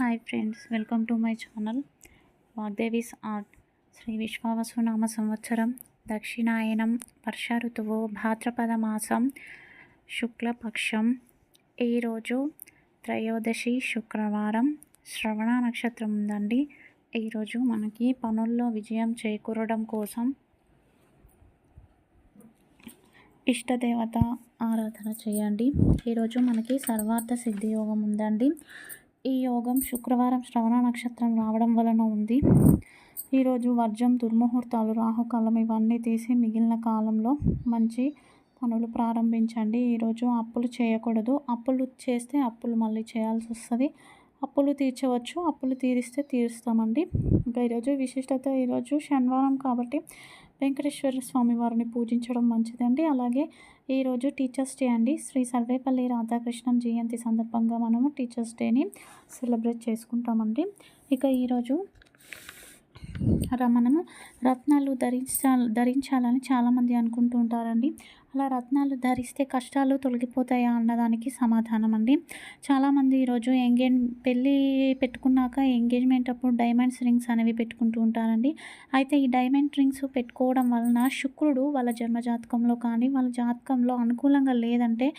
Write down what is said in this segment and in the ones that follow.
Hi friends welcome to my channel Vagdevi's art Sri విశ్వావసునామ సంవత్సరం దక్షిణాయనం వర్ష ఋతువు భాద్రపద మాసం శుక్లపక్షం. ఈరోజు త్రయోదశి శుక్రవారం శ్రవణ నక్షత్రం ఉందండి. ఈరోజు మనకి పనుల్లో విజయం చేకూరడం కోసం ఇష్టదేవత ఆరాధన చేయండి. ఈరోజు మనకి సర్వార్థ సిద్ధి యోగం ఉందండి. ఈ యోగం శుక్రవారం శ్రవణ నక్షత్రం రావడం వలన ఉంది. ఈరోజు వర్జం దుర్ముహూర్తాలు రాహుకాలం ఇవన్నీ తీసి మిగిలిన కాలంలో మంచి పనులు ప్రారంభించండి. ఈరోజు అప్పులు చేయకూడదు. అప్పులు చేస్తే అప్పులు మళ్ళీ చేయాల్సి వస్తుంది. అప్పులు తీర్చవచ్చు. అప్పులు తీరిస్తే తీరుస్తామండి. ఇంకా ఈరోజు విశిష్టత ఈరోజు శనివారం కాబట్టి వెంకటేశ్వర స్వామి వారిని పూజించడం మంచిదండి. అలాగే ఈరోజు టీచర్స్ డే అండి. శ్రీ సర్వేపల్లి రాధాకృష్ణన్ జయంతి సందర్భంగా మనము టీచర్స్ డేని సెలబ్రేట్ చేసుకుంటామండి. ఇక ఈరోజు మనము. రత్నాలు ధరించాలి ధరించాలని చాలామంది అనుకుంటూ ఉంటారండి. అలా రత్నాలు ధరిస్తే కష్టాలు తొలగిపోతాయా అన్నదానికి సమాధానం అండి. చాలామంది ఈరోజు ఎంగేజ్ పెళ్ళి పెట్టుకున్నాక ఎంగేజ్మెంట్ అప్పుడు డైమండ్స్ రింగ్స్ అనేవి పెట్టుకుంటూ ఉంటారండి. అయితే ఈ డైమండ్ రింగ్స్ పెట్టుకోవడం వలన శుక్రుడు వాళ్ళ జన్మజాతకంలో కానీ వాళ్ళ జాతకంలో అనుకూలంగా లేదంటే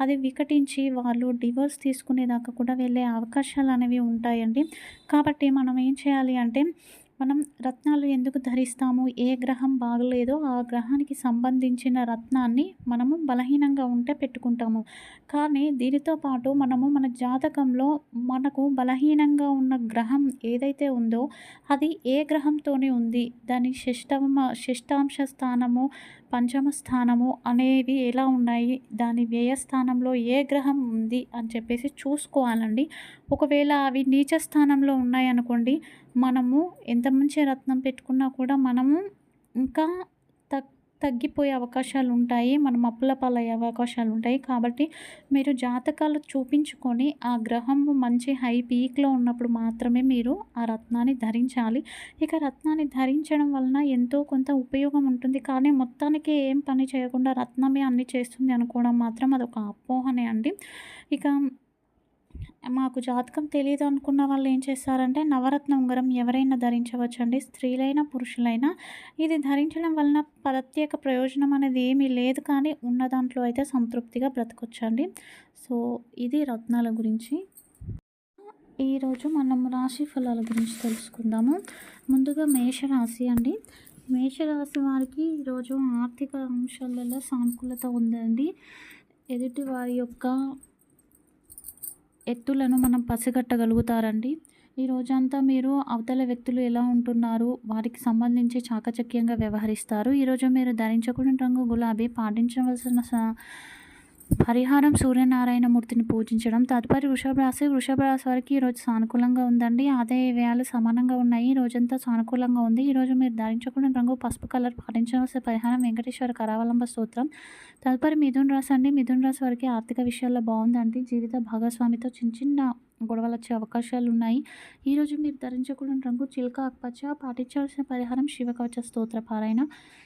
అది వికటించి వాళ్ళు డివోర్స్ తీసుకునేదాకా కూడా వెళ్ళే అవకాశాలు అనేవి ఉంటాయండి. కాబట్టి మనం ఏం చేయాలి అంటే మనం రత్నాలు ఎందుకు ధరిస్తాము? ఏ గ్రహం బాగలేదో ఆ గ్రహానికి సంబంధించిన రత్నాన్ని మనము బలహీనంగా ఉంటే పెట్టుకుంటాము. కానీ దీనితో పాటు మనము మన జాతకంలో మనకు బలహీనంగా ఉన్న గ్రహం ఏదైతే ఉందో అది ఏ గ్రహంతోనే ఉంది. దాని షష్టమ షష్టాంశ స్థానము పంచమ స్థానము అనేవి ఎలా ఉన్నాయి? దాని వ్యయస్థానంలో ఏ గ్రహం ఉంది అని చెప్పేసి చూసుకోవాలండి. ఒకవేళ అవి నీచ స్థానంలో ఉన్నాయనుకోండి మనము ఎంత మంచి రత్నం పెట్టుకున్నా కూడా మనము ఇంకా తగ్ తగ్గిపోయే అవకాశాలు ఉంటాయి మనం అప్పుల పాలయ్యే అవకాశాలు ఉంటాయి కాబట్టి మీరు జాతకాలు చూపించుకొని ఆ గ్రహం మంచి హై పీక్లో ఉన్నప్పుడు మాత్రమే మీరు ఆ రత్నాన్ని ధరించాలి. ఇక రత్నాన్ని ధరించడం వలన ఎంతో కొంత ఉపయోగం ఉంటుంది. కానీ మొత్తానికి ఏం పని చేయకుండా రత్నమే అన్ని చేస్తుంది అనుకోవడం మాత్రం అదొక అపోహనే అండి. ఇక మాకు జాతకం తెలియదు అనుకున్న వాళ్ళు ఏం చేస్తారంటే నవరత్న ఉంగరం ఎవరైనా ధరించవచ్చండి. స్త్రీలైనా పురుషులైనా. ఇది ధరించడం వలన ప్రత్యేక ప్రయోజనం అనేది ఏమీ లేదు కానీ ఉన్న దాంట్లో అయితే సంతృప్తిగా బ్రతకొచ్చండి. సో ఇది రత్నాల గురించి. ఈరోజు మనం రాశి ఫలాల గురించి తెలుసుకుందాము. ముందుగా మేషరాశి అండి. మేషరాశి వారికి ఈరోజు ఆర్థిక అంశాలలో సానుకూలత ఉందండి. ఎదుటి వారి యొక్క ఎత్తులను మనం పసిగట్టగలుగుతారండి. ఈ రోజంతా మీరు అవతల వ్యక్తులు ఎలా ఉంటున్నారు? వారికి సంబంధించి చాకచక్యంగా వ్యవహరిస్తారు. ఈరోజు మీరు ధరించకూడని రంగు గులాబీ పాటించవలసిన స- పరిహారం సూర్యనారాయణ మూర్తిని పూజించడం తదుపరి వృషభ రాశి వృషభ రాశి వారికి ఈరోజు సానుకూలంగా ఉందండి. ఆదాయ వ్యయాలు సమానంగా ఉన్నాయి. ఈ రోజంతా సానుకూలంగా ఉంది. ఈరోజు మీరు ధరించకుండా రంగు పసుపు కలర్ పాటించవలసిన పరిహారం వెంకటేశ్వర కరావలంబ స్తోత్రం. తదుపరి మిథున్ రాశి అండి. మిథున్ రాశి వారికి ఆర్థిక విషయాల్లో బాగుందండి. జీవిత భాగస్వామితో చిన్న చిన్న గొడవలు వచ్చే అవకాశాలు ఉన్నాయి ఈరోజు మీరు ధరించకూడని రంగు చిలుక ఆకుపచ్చ పాటించాల్సిన పరిహారం శివకవచ స్తోత్ర పారాయణ.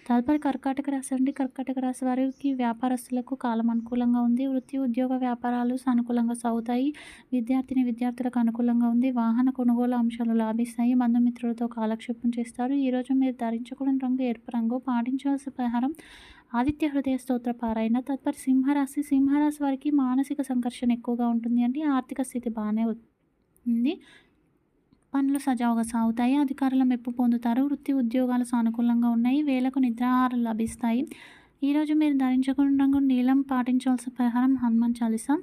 తదుపరి కర్కాటక రాశి అండి. కర్కాటక రాశి వారికి వ్యాపారస్తులకు కాలం అనుకూలంగా ఉంది. వృత్తి ఉద్యోగ వ్యాపారాలు సానుకూలంగా సాగుతాయి. విద్యార్థిని విద్యార్థులకు అనుకూలంగా ఉంది. వాహన కొనుగోలు అంశాలు లాభిస్తాయి. బంధుమిత్రులతో కాలక్షేపం చేస్తారు. ఈరోజు మీరు ధరించకూడని రంగు ఎరుపు రంగు పాటించవలసిన పరిహారం ఆదిత్య హృదయ స్తోత్ర పారాయణ. తత్పరి సింహరాశి సింహరాశి వారికి మానసిక సంఘర్షణ ఎక్కువగా ఉంటుంది అంటే ఆర్థిక స్థితి బాగానే ఉంది. పనులు సజావుగా సాగుతాయి. అధికారుల మెప్పు పొందుతారు. వృత్తి ఉద్యోగాలు సానుకూలంగా ఉన్నాయి. వేలకు నిద్రాహారాలు లభిస్తాయి. ఈరోజు మీరు ధరించకుండా రంగు నీలం పాటించవలసిన పరిహారం హనుమాన్ చాలీసా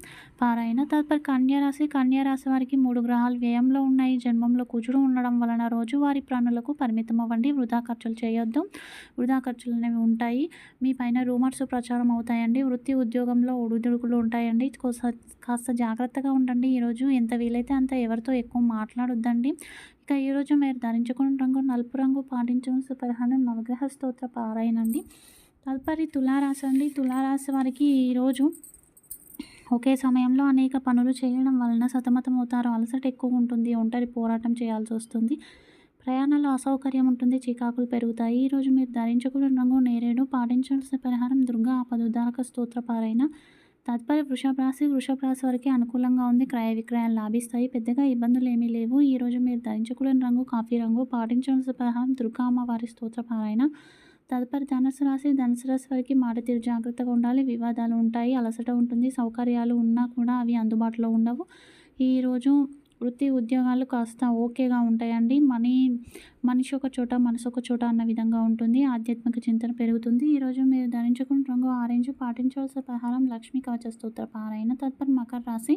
పారాయణ తదుపరి కన్యారాశి కన్యారాశి వారికి మూడు గ్రహాలు వ్యయంలో ఉన్నాయి. జన్మంలో కుజుడు ఉండడం వలన రోజువారీ ప్రాణులకు పరిమితం అవ్వండి. వృధా ఖర్చులు చేయొద్దు. వృధా ఖర్చులు అనేవి ఉంటాయి. మీ పైన రూమర్స్ ప్రచారం అవుతాయండి. వృత్తి ఉద్యోగంలో ఒడిదుడుకులు ఉంటాయండి. కాస్త జాగ్రత్తగా ఉండండి. ఈరోజు ఎంత వీలైతే అంత ఎవరితో ఎక్కువ మాట్లాడొద్దండి. ఇక ఈరోజు మీరు ధరించుకున్న రంగు నలుపు రంగు పాటించవలసిన పరిహారం నవగ్రహ స్తోత్ర పారాయణండి. తదుపరి తులారాశి అండి. తులారాశి వారికి ఈరోజు ఒకే సమయంలో అనేక పనులు చేయడం వలన సతమతం అవుతారు. అలసట ఎక్కువ ఉంటుంది. ఒంటరి పోరాటం చేయాల్సి వస్తుంది. ప్రయాణంలో అసౌకర్యం ఉంటుంది. చికాకులు పెరుగుతాయి. ఈరోజు మీరు ధరించకూడని రంగు నేరేడు. పాటించాల్సిన పరిహారం దుర్గా ఆపదుదారక స్తోత్రపారైన తదుపరి వృషభ రాశి. వృషభ రాశి వారికి అనుకూలంగా ఉంది. క్రయ విక్రయాలు లాభిస్తాయి. పెద్దగా ఇబ్బందులు ఏమీ లేవు. ఈరోజు మీరు ధరించకూడని రంగు కాఫీ రంగు పాటించాల్సిన పరిహారం దుర్గా అమ్మవారి స్తోత్రపారైన తదుపరి ధనుసు రాశి ధనుసు రాశి వారికి మాట తీరు జాగ్రత్తగా ఉండాలి. వివాదాలు ఉంటాయి అలసట ఉంటుంది సౌకర్యాలు ఉన్నా కూడా అవి అందుబాటులో ఉండవు. ఈరోజు వృత్తి ఉద్యోగాలు కాస్త ఓకేగా ఉంటాయండి. మనీ మనిషి ఒక చోట మనసు ఒక చోట అన్న విధంగా ఉంటుంది. ఆధ్యాత్మిక చింతన పెరుగుతుంది. ఈరోజు మీరు ధరించుకున్న రంగు ఆరెంజ్ పాటించవలసిన పరిహారం లక్ష్మీ కవచ స్తోత్ర పారాయణ తదుపరి మకర రాశి.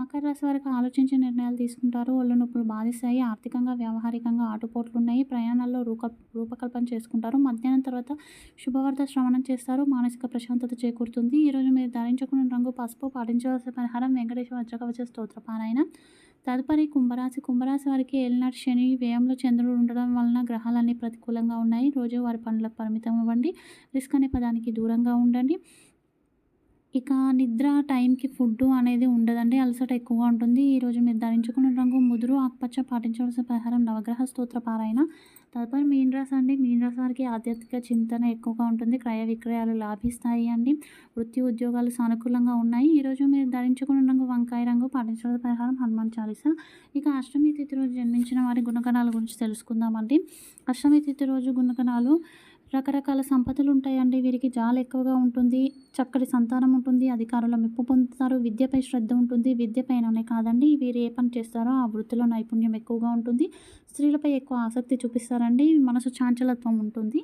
మకర రాశి వరకు ఆలోచించి నిర్ణయాలు తీసుకుంటారు. ఒళ్ళు నొప్పులు బాధిస్తాయి. ఆర్థికంగా వ్యవహారికంగా ఆటుపోట్లు ఉన్నాయి ప్రయాణాల్లో రూప రూపకల్పన చేసుకుంటారు. మధ్యాహ్నం తర్వాత శుభవార్త శ్రవణం చేస్తారు. మానసిక ప్రశాంతత చేకూరుతుంది. ఈరోజు మీరు ధరించుకున్న రంగు పసుపు పాటించవలసిన పరిహారం వెంకటేశ్వర వజ్రకవచ స్తోత్ర పారాయణ. తదుపరి కుంభరాశి కుంభరాశి వారికి ఏలినాటి శని వ్యయంలో చంద్రుడు ఉండడం వలన గ్రహాలన్నీ ప్రతికూలంగా ఉన్నాయి. రోజు వారి పనులకు పరిమితం అవ్వండి. రిస్క్ అనే పదానికి దూరంగా ఉండండి. ఇక నిద్ర టైంకి ఫుడ్ అనేది ఉండదండి. అలసట ఎక్కువగా ఉంటుంది. ఈరోజు మీరు ధరించుకున్న రంగు ముదురు ఆకుపచ్చ పాటించవలసిన పరిహారం నవగ్రహ స్తోత్ర పారాయణ. తదుపరి మీన్ రాశి అండి. మీన రాశి వారికి ఆధ్యాత్మిక చింతన ఎక్కువగా ఉంటుంది. క్రయ విక్రయాలు లాభిస్తాయి అండి. వృత్తి ఉద్యోగాలు సానుకూలంగా ఉన్నాయి. ఈరోజు మీరు ధరించుకున్న రంగు వంకాయ రంగు పాటించవలసిన పరిహారం హనుమాన్ చాలీస. ఇక అష్టమి తిథి రోజు జన్మించిన వారి గుణగణాల గురించి తెలుసుకుందామండి. అష్టమి తిథి రోజు గుణగణాలు రకరకాల సంపదలు ఉంటాయండి. వీరికి జాలు ఎక్కువగా ఉంటుంది. చక్కటి సంతానం ఉంటుంది. అధికారుల మెప్పు పొందుతారు. విద్యపై శ్రద్ధ ఉంటుంది. విద్యపైననే కాదండి. వీరు ఏ పని చేస్తారో ఆ వృత్తిలో నైపుణ్యం ఎక్కువగా ఉంటుంది. స్త్రీలపై ఎక్కువ ఆసక్తి చూపిస్తారండి. మనసు చాంచలత్వం ఉంటుంది.